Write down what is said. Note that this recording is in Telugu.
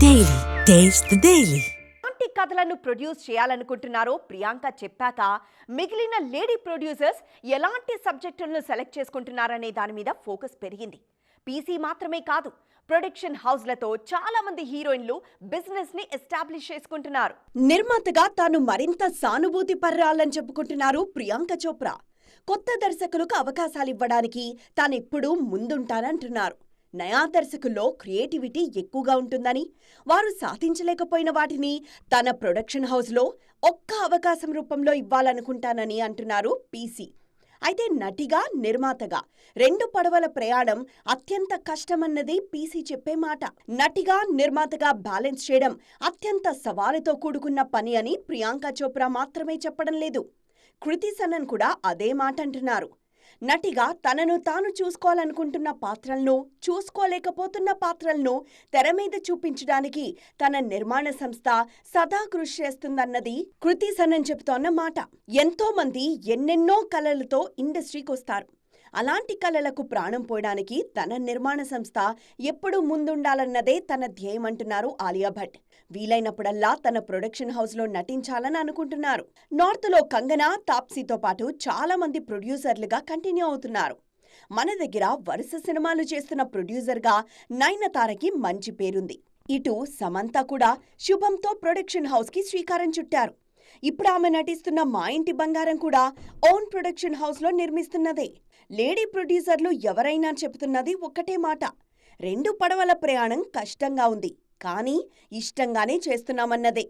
Daily. Taste the Daily. ఎలాంటి కథలను ప్రొడ్యూస్ చేయాలనుకుంటున్నారో ప్రియాంక చెప్పాక మిగిలిన లేడీ ప్రొడ్యూసర్స్ ఎలాంటి సబ్జెక్టులను సెలెక్ట్ చేసుకుంటున్నారనే దాని మీద ఫోకస్ పెరిగింది పీసీ మాత్రమే కాదు ప్రొడక్షన్ హౌస్లతో చాలా మంది హీరోయిన్లు బిజినెస్ని ఎస్టాబ్లిష్ చేసుకుంటున్నారు నిర్మాతగా తాను మరింత సానుభూతి పర్రాలని చెప్పుకుంటున్నారు ప్రియాంక చోప్రా కొత్త దర్శకులకు అవకాశాలివ్వడానికి తానెప్పుడూ ముందుంటానంటున్నారు నయా దర్శకుల్లో క్రియేటివిటీ ఎక్కువగా ఉంటుందని వారు సాధించలేకపోయిన వాటిని తన ప్రొడక్షన్ హౌస్లో ఒక్క అవకాశం రూపంలో ఇవ్వాలనుకుంటానని అంటున్నారు పీసీ. అయితే నటిగా నిర్మాతగా రెండు పడవల ప్రయాణం అత్యంత కష్టమన్నది పీసీ చెప్పే మాట. నటిగా నిర్మాతగా బ్యాలెన్స్ చేయడం అత్యంత సవాలుతో కూడుకున్న పని అని ప్రియాంక చోప్రా మాత్రమే చెప్పడం లేదు. కృతి సనన్ కూడా అదే మాట అంటున్నారు. నటిగా తనను తాను చూసుకోవాలనుకుంటున్న పాత్రలను చూసుకోలేకపోతున్న పాత్రలను తెర మీద చూపించడానికి తన నిర్మాణ సంస్థ సదా కృషి చేస్తుందన్నది కృతి సనన్ చెబుతోన్న మాట. ఎంతో మంది ఎన్నెన్నో కళలతో ఇండస్ట్రీకి వస్తారు అలాంటి కళలకు ప్రాణం పోయడానికి తన నిర్మాణ సంస్థ ఎప్పుడూ ముందుండాలన్నదే తన ధ్యేయం అంటున్నారు ఆలియా భట్. వీలైనప్పుడల్లా తన ప్రొడక్షన్ హౌస్లో నటించాలని అనుకుంటున్నారు. నార్త్లో కంగనా తాప్సీతో పాటు చాలా మంది ప్రొడ్యూసర్లుగా కంటిన్యూ అవుతున్నారు. మన దగ్గర వరుస సినిమాలు చేస్తున్న ప్రొడ్యూసర్గా నయనతారకి మంచి పేరుంది. ఇటు సమంత కూడా శుభంతో ప్రొడక్షన్ హౌస్కి శ్రీకారం చుట్టారు. ఇప్పుడు ఆమె నటిస్తున్న మా ఇంటి బంగారం కూడా ఓన్ ప్రొడక్షన్ హౌస్లో నిర్మిస్తున్నదే. లేడీ ప్రొడ్యూసర్లు ఎవరైనా చెబుతున్నది ఒక్కటే మాట. రెండు పడవల ప్రయాణం కష్టంగా ఉంది. కానీ ఇష్టంగానే చేస్తున్నామన్నదే.